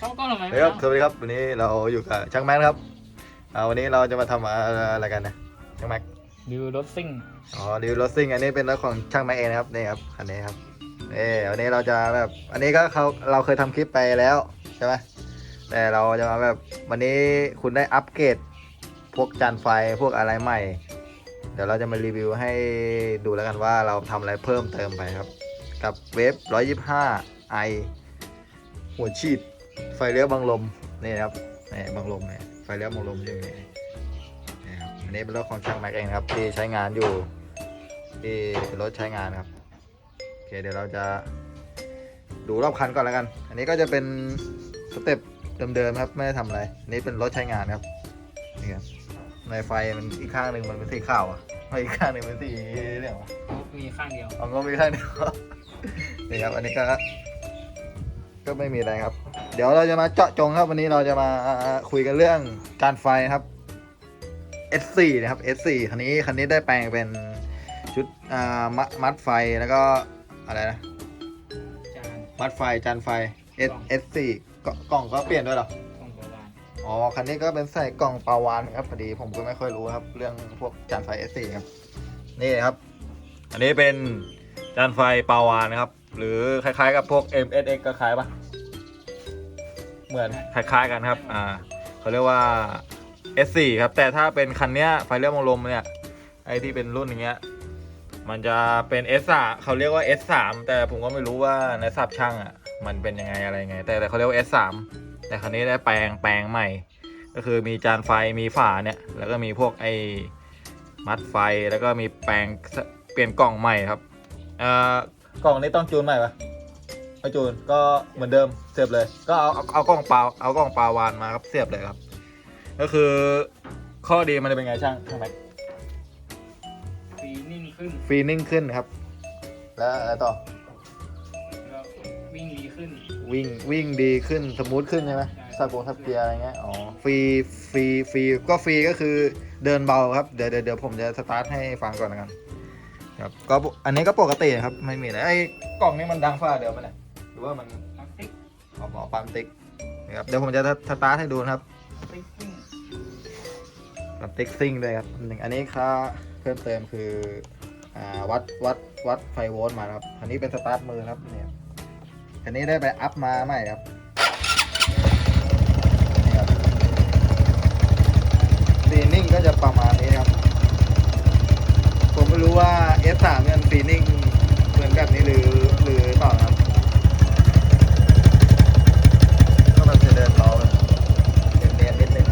ช่องกล้องทำไมเฮ้ยครับสวัสดีครับวันนี้เราอยู่กับช่างแม็กซ์ครับอ่าวันนี้เราจะมาทำอะไรกันนะช่างแม็กซ์ดูรถซิ่งอ๋อดิวรถซิ่งอันนี้เป็นรถของช่างแม็กซ์เองนะครับนี่ครับคันนี้ครับเออวันนี้เราจะแบบอันนี้ก็เขาเราเคยทำคลิปไปแล้วใช่ไหมแต่เราจะมาแบบวันนี้คุณได้อัปเกรดพวกจานไฟพวกอะไรใหม่ เดี๋ยวเราจะมารีวิวให้ดูแล้วกันว่าเราทำอะไรเพิ่มเติมไปครับ กับเวฟ125 i หัวฉีดไฟเลี้ยวบังลมนี่นะครับนี่บังลมเนี่ยไฟเลี้ยวบังลมอยู่นี่นี่ครับอันนี้เป็นรถของช่างแม็กเองนะครับ ที่ใช้งานอยู่ ที่เป็นรถใช้งานครับโอเคเดี๋ยวเราจะดูรอบคันก่อนแล้วกัน อันนี้ก็จะเป็นสเต็ปเดิมๆครับไม่ได้ทำอะไรอันนี้เป็นรถใช้งานครับนี่ครับในไฟมันอีกข้างหนึ่งมันเป็นสีขาวอะไม่อีกข้างหนึ่งเป็นสีเหลืองวะมีข้างเดียวอ๋อก็มีแค่นี้นี่ครับอันนี้ก็ก็ไม่มีอะไรครับ เดี๋ยวเราจะมาเจาะจงครับวันนี้เราจะมาคุยกันเรื่องการไฟนะครับ S4 นะครับ S4 คันนี้คันนี้ได้แปลงเป็นชุดอ่ามัดมัดไฟแล้วก็อะไรนะจานมัดไฟจานไฟ S S4 กล่องกล่องก็เปลี่ยนด้วยเหรอกล้องโบราณอ๋อคันนี้ก็เป็นใส่กล่องปลาวานครับพอดีผมก็ไม่ค่อยรู้ครับ เรื่องพวกจานไฟ S4 ครับนี่ครับ อันนี้เป็นจานไฟปลาวานนะครับ หรือคล้ายๆกับพวก MSX ก็คล้ายปะ เหมือนคล้ายๆกันครับ อ่าเขาเรียกว่า S4 ครับ แต่ถ้าเป็นคันเนี้ยไฟเลี้ยวมงลมเนี่ย ไอที่เป็นรุ่นอย่างเงี้ย มันจะเป็น S3 เขาเรียกว่า S3 แต่ผมก็ไม่รู้ว่าในศัพท์ช่างอะ มันเป็นยังไงอะไรไง แต่แต่เขาเรียกว่า S3 แต่คันนี้ได้แปลงแปลงใหม่ ก็คือมีจานไฟ มีฝาเนี่ย แล้วก็มีพวกไอ้มัดไฟ แล้วก็มีแปลงเปลี่ยนกล่องใหม่ครับ เอ่อ กล่องนี้ต้องจูนใหม่ปะ ไม่จูนก็เหมือนเดิมเสียบเลย ก็เอาเอาเอากล่องเปล่าเอากล่องปลาวานมาครับเสียบเลยครับ ก็คือข้อดีมันจะเป็นไงช่างช่างแม็กฟีนิ่งขึ้นฟรีนิ่งขึ้นครับ แล้วอะไรต่อแล้ววิ่งดีขึ้นวิ่งวิ่งดีขึ้นสมูทขึ้นใช่ไหมใช่สะโพกทับเกียร์อะไรเงี้ยอ๋อฟรีฟรีฟรีก็ฟรีก็คือเดินเบาครับเดี๋ยวเดี๋ยวเดี๋ยวผมจะสตาร์ทให้ฟังก่อนนะครับครับก็อันนี้ก็ปกติครับไม่มีอะไรไอ้กล่องนี้มันดังฟ้าเดียวมันเนี่ยห รือว่ามันพลาสติกออกหมอปั๊มติ๊กนะครับเดี๋ยวผมจะสตาร์ทให้ดูนะครับติ๊กซิ่งปั๊มติ๊กซิ่งด้วยครับหนึ่งอันนี้ค่าเพิ่มเติมคืออ่าวัดวัดวัดไฟโวลต์มานะครับอันนี้เป็นสตาร์ทมือครับเนี่ยอันนี้ได้ไปอัพมาใหม่ครับนี่ครับซีนิ่งก็จะประมาณนี้ครับ ผมไม่รู้ว่า S3 เนี่ยซีนิ่งเหมือนแบบนี้หรือหรือเปล่าครับ ก็แบบจะเดินเบาเลยเนียนๆนิดนึง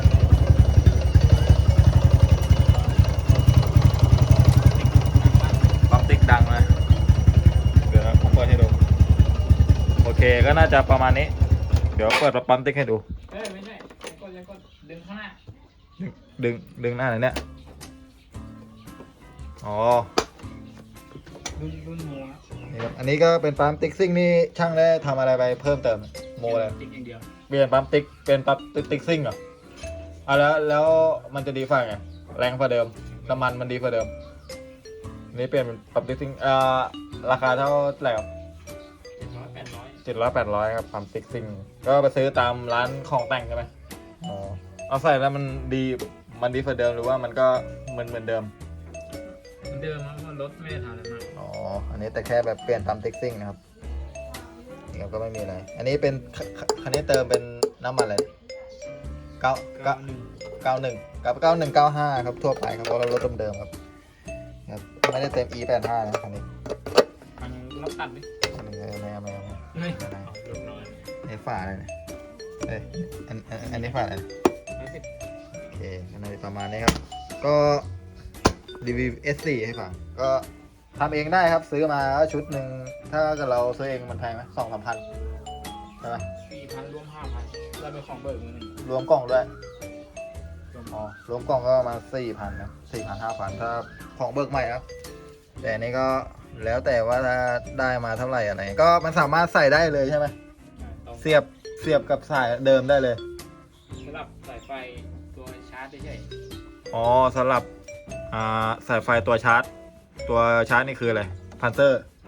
ปั๊มติ๊กดังนะเดี๋ยวผมเปิดให้ดู โอเค ก็น่าจะประมาณนี้ เดี๋ยวเปิดปั๊มติ๊กให้ดู เอ้ยไม่ใช่ยังก็ยังก็ดึงข้างหน้าดึงดึงหน้าไหนเนี่ย อ๋อ รุ่นรุ่นโมนะนี่ครับ อันนี้ก็เป็นปั๊มติ๊กซิ่งนี่ช่างได้ทำอะไรไปเพิ่มเติมโมอะไร ติ๊กอย่างเดียวเปลี่ยนปั๊มติ๊กเป็นปั๊มติ๊กซิ่งเหรออะแล้วแล้วมันจะดีฝ่าไง แรงกว่าเดิม น้ำมันมันดีกว่าเดิมอันนี้เปลี่ยนเป็นปั๊มติ๊กซิ่งอ่าราคาเท่าไหร่ครับเจ็ดร้อยแปดร้อยเจ็ดร้อยแปดร้อยครับปั๊มติ๊กซิ่ง ก็ไปซื้อตามร้านของแต่งใช่ไหมอ๋อเอาใส่แล้วมันดีมันดีกว่าเดิมหรือว่ามันก็เหมือนเหมือนเดิม เหมือนเดิมครับเพราะรถไม่ได้ทำอะไรมากอ๋อ อันนี้แต่แค่แบบเปลี่ยนปั๊มติ๊กซิ่งนะครับนี่ครับก็ไม่มีอะไร อันนี้เป็นคคคันนี้เติมเป็นน้ำมันอะไรเก้าเก้าเก้าหนึ่งเก้าหนึ่งกับเก้าหนึ่งเก้าห้าครับทั่วไปครับเพราะเรารถเดิมๆครับครับ ไม่ได้เต็ม e แปดห้านะคันนี้อันรับตัดดิไม่เอาไม่เอาไม่เอาไม่ เอาเฮ้ยไม่ได้เอาลดน้อยอันนี้ฝาอะไรเนี่ยเอ้ยอันอันอันนี้ฝาอะไรร้อยสิบโอเคก็น่าจะประมาณนี้ครับ ก็รีวิว S4 ให้ฟัง ก็ทำเองได้ครับ ซื้อมาชุดหนึ่ง ถ้าเกิดเราซื้อเองมันแพงไหมสองสามพันใช่ไหมสี่พันรวมห้าพันแล้วเป็นของเบิกมือหนึ่งรวมกล่องด้วย รวมอ๋อ รวมกล่องก็ประมาณสี่พันนะสี่พันห้าพันถ้าของเบิกใหม่ครับ แต่อันนี้ก็แล้วแต่ว่าถ้าได้มาเท่าไหร่อะไร ก็มันสามารถใส่ได้เลยใช่ไหมตรงเสียบเสียบกับสายเดิมได้เลยสำหรับสายไฟตัวชาร์จเฉยอ๋อสำหรับอ่าสายไฟตัวชาร์จ ตัวชาร์จนี่คืออะไรพันเซอร์ๆ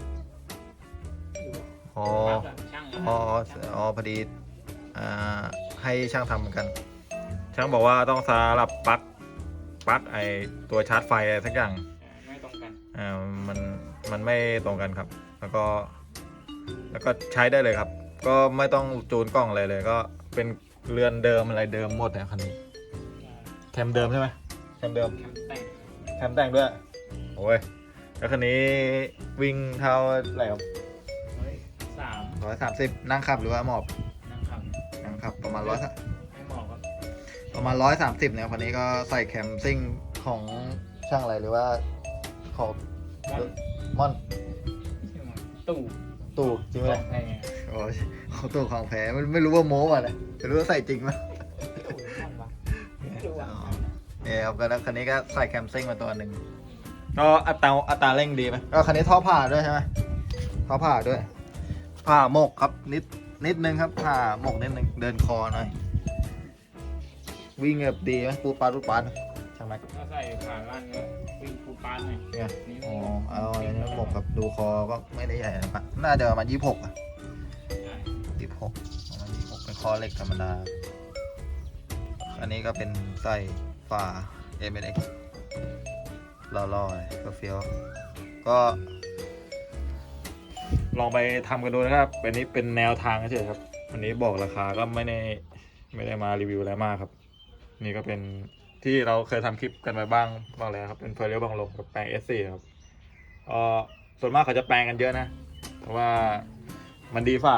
อ๋อช่างอ๋ออ๋อพอดีอ่าให้ช่างทำเหมือนกัน ช่างบอกว่าต้องสลับปลั๊กปลั๊กไอตัวชาร์จไฟอะไรสักอย่างไม่ตรงกัน อ่ามันมันไม่ตรงกันครับ แล้วก็แล้วก็ใช้ได้เลยครับ ก็ไม่ต้องจูนกล้องอะไรเลยก็เป็นเรือนเดิมอะไรเดิมหมดนะคันนี้ แคมเดิมใช่ไหมแคมเดิม แคมแต่งแคมแต่งด้วย โอ้ย แล้วคันนี้วิ่งเท่าไหร่ครับเฮ้ยสามร้อยสามสิบนั่งขับหรือว่าหมอบ นั่งขับ นั่งขับประมาณร้อยไม่เหมาะกับ ประมาณร้อยสามสิบเนี่ยคันนี้ก็ใส่แคมซิ่งของช่างอะไรหรือว่า ของมอนม่อนใช่ไหมตู่ตู่จริงไหมไงโอ้ยของตู่ของแพ้ไม่ไม่รู้ว่าโม้อะนะไม่รู้ว่าใส่จริงไหมตู่ม่อนวะไม่รู้อะเนี่ยครับก็แล้วคันนี้ก็ใส่แคมซิ่งมาตัวหนึ่งก็อัตราอัตราเร่งดีไหมก็คันนี้ท่อผ่าด้วยใช่ไหมท่อผ่าด้วย ผ่าหมกครับนิดนิดนึงครับผ่าหมกนิดนึงเดินคอหน่อยวิ่งแบบดีไหมปูดปาดปูดปาดใช่ไหมก็ใส่ขาล่างก็วิ่งฟูปานหน่อยเนี่ยนี่อ๋อเอาอันนี้หมกครับดูคอก็ไม่ได้ใหญ่นะน่าจะประมาณยี่หกอะใช่ยี่หกประมาณยี่หกเป็นคอเหล็กธรรมดา อันนี้ก็เป็นไส้ฝา m n x ล่อๆเลยก็เฟี้ยวก็ ลองไปทำกันดูนะครับเป็นนี้เป็นแนวทางเฉยๆครับอันนี้บอกราคาก็ไม่ได้ไม่ได้มารีวิวอะไรมากครับ นี่ก็เป็น ที่เราเคยทำคลิปกันไปบ้างบ้างแล้วครับเป็นเฟอร์เรียลบางลมกับแปลง S4 ครับเอ่อส่วนมากเขาจะแปลงกันเยอะนะเพราะว่ามันดีฝ่า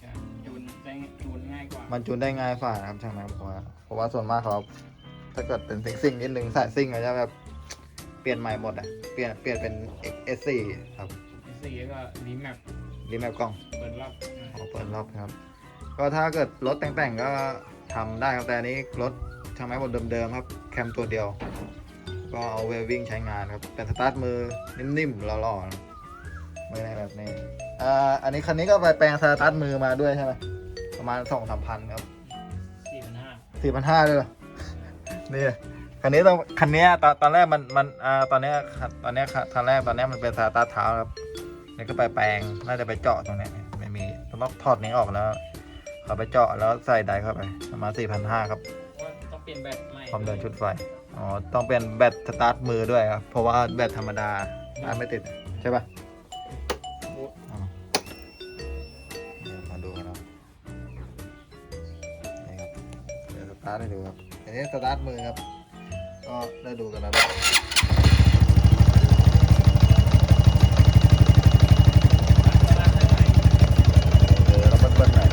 ใช่จูนได้จูนง่ายกว่า มันจูนได้ง่ายฝ่านะครับช่างนะเพราะว่าเพราะว่าส่วนมากเขาถ้าเกิดเป็นซิงซิงนิดนึงสายซิงเขาจะแบบเปลี่ยนใหม่หมดอะเปลี่ยนเปลี่ยนเป็น S4 ครับสี่ก็รีแมปรีแมปกล้องเปิดรอบออกเปิดรอบครับ ก็ถ้าเกิดรถแต่งๆก็ทำได้ครับแต่อันนี้รถ ช่างไม้บนเดิมๆครับ แคมตัวเดียว ก็เอาเวลวิ่งใช้งานครับ เป็นสตาร์ทมือนิ่มๆหล่อๆนะไม่ได้แบบนี้อ่าอันนี้คันนี้ก็ไปแปลงสตาร์ทมือมาด้วยใช่ไหมประมาณสองสามพันครับสี่พันห้าสี่พันห้าเลยเหรอนี่คันนี้ต้องคันเนี้ยตอนตอนแรกมันมันอ่าตอนเนี้ยตอนเนี้ยคันแรกตอนเนี้ยมันเป็นสตาร์ทเท้าครับนี่ก็ไปแปลงน่าจะไปเจาะตรงเนี้ยไม่มีต้องถอดนี้ออกแล้วเขาไปเจาะแล้วใส่ไดเข้าไปประมาณสี่พันห้าครับว่าต้องเป ลี่ยนแบตใหม่ความเดินชุดไฟ อ๋อ ต้องเป็นแบตสตาร์ทมือด้วยครับ เพราะว่าแบตธรรมดาอาไม่ติด ใช่ปะอ๋อเดี๋ยวมาดูกันครับนี่ครับ เดี๋ยวสตาร์ทให้ดูครับ อันนี้สตาร์ทมือครับ ก็ได้ดูกันแล้วด้วยเออแล้วเบิ้ลๆหน่อย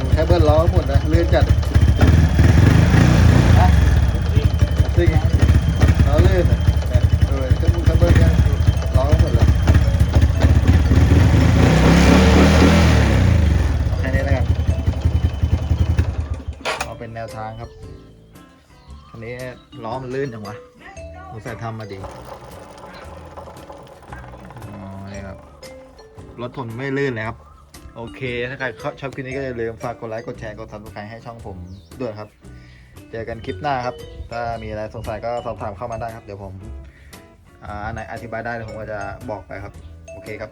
ดูแค่เบิ้ลล้อหมดนะเลื่อนจัดฮะจริงล้อลื่นอะเนี่ยเออแค่มึงแค่เบิ้ลแค่ล้อหมดเลยเอาแค่นี้แล้วกัน เอาเป็นแน วทางครับคันนี้ล้อมันลื่นจังวะสงสัยทำมาดีนี่ครับรถผมไม่ลื่นเลยครับ โอเค ถ้าใครชอบคลิปนี้ก็อย่าลืมฝากกดไลค์กดแชร์กดซับสไครต์ให้ช่องผมด้วยครับ เจอกันคลิปหน้าครับ ถ้ามีอะไรสงสัยก็สอบถามเข้ามาได้ครับ เดี๋ยวผมอ่าอันไหนอธิบายได้ผมก็จะบอกไปครับ โอเคครับ